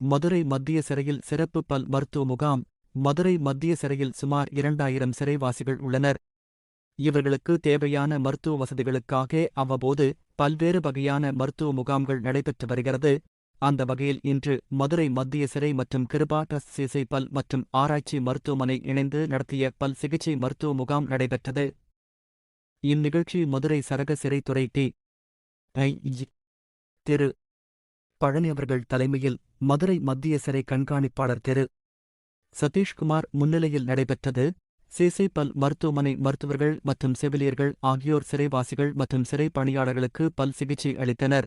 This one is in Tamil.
மதுரை மத்திய சிறையில் சிறப்பு பல் மருத்துவ முகாம் மதுரை மத்திய சிறையில் சுமார் இரண்டாயிரம் சிறைவாசிகள் உள்ளனர். இவர்களுக்கு தேவையான மருத்துவ வசதிகளுக்காக அவ்வப்போது பல்வேறு வகையான மருத்துவ முகாம்கள் நடைபெற்று வருகிறது. அந்த வகையில் இன்று மதுரை மத்திய சிறை மற்றும் கிருபா ட்ரஸ்ட் சிகிச்சை பல் மற்றும் ஆராய்ச்சி மருத்துவமனை இணைந்து நடத்திய பல் சிகிச்சை மருத்துவ முகாம் நடைபெற்றது. இந்நிகழ்ச்சி மதுரை சரக சிறைத்துறை டி. ஐ. திரு. பழனி அவர்கள் தலைமையில் மதுரை மத்திய சிறை கண்காணிப்பாளர் திரு. சதீஷ்குமார் முன்னிலையில் நடைபெற்றது. சிசை பல் மருத்துவமனை மருத்துவர்கள் மற்றும் செவிலியர்கள் ஆகியோர் சிறைவாசிகள் மற்றும் சிறை பணியாளர்களுக்கு பல் சிகிச்சை அளித்தனர்.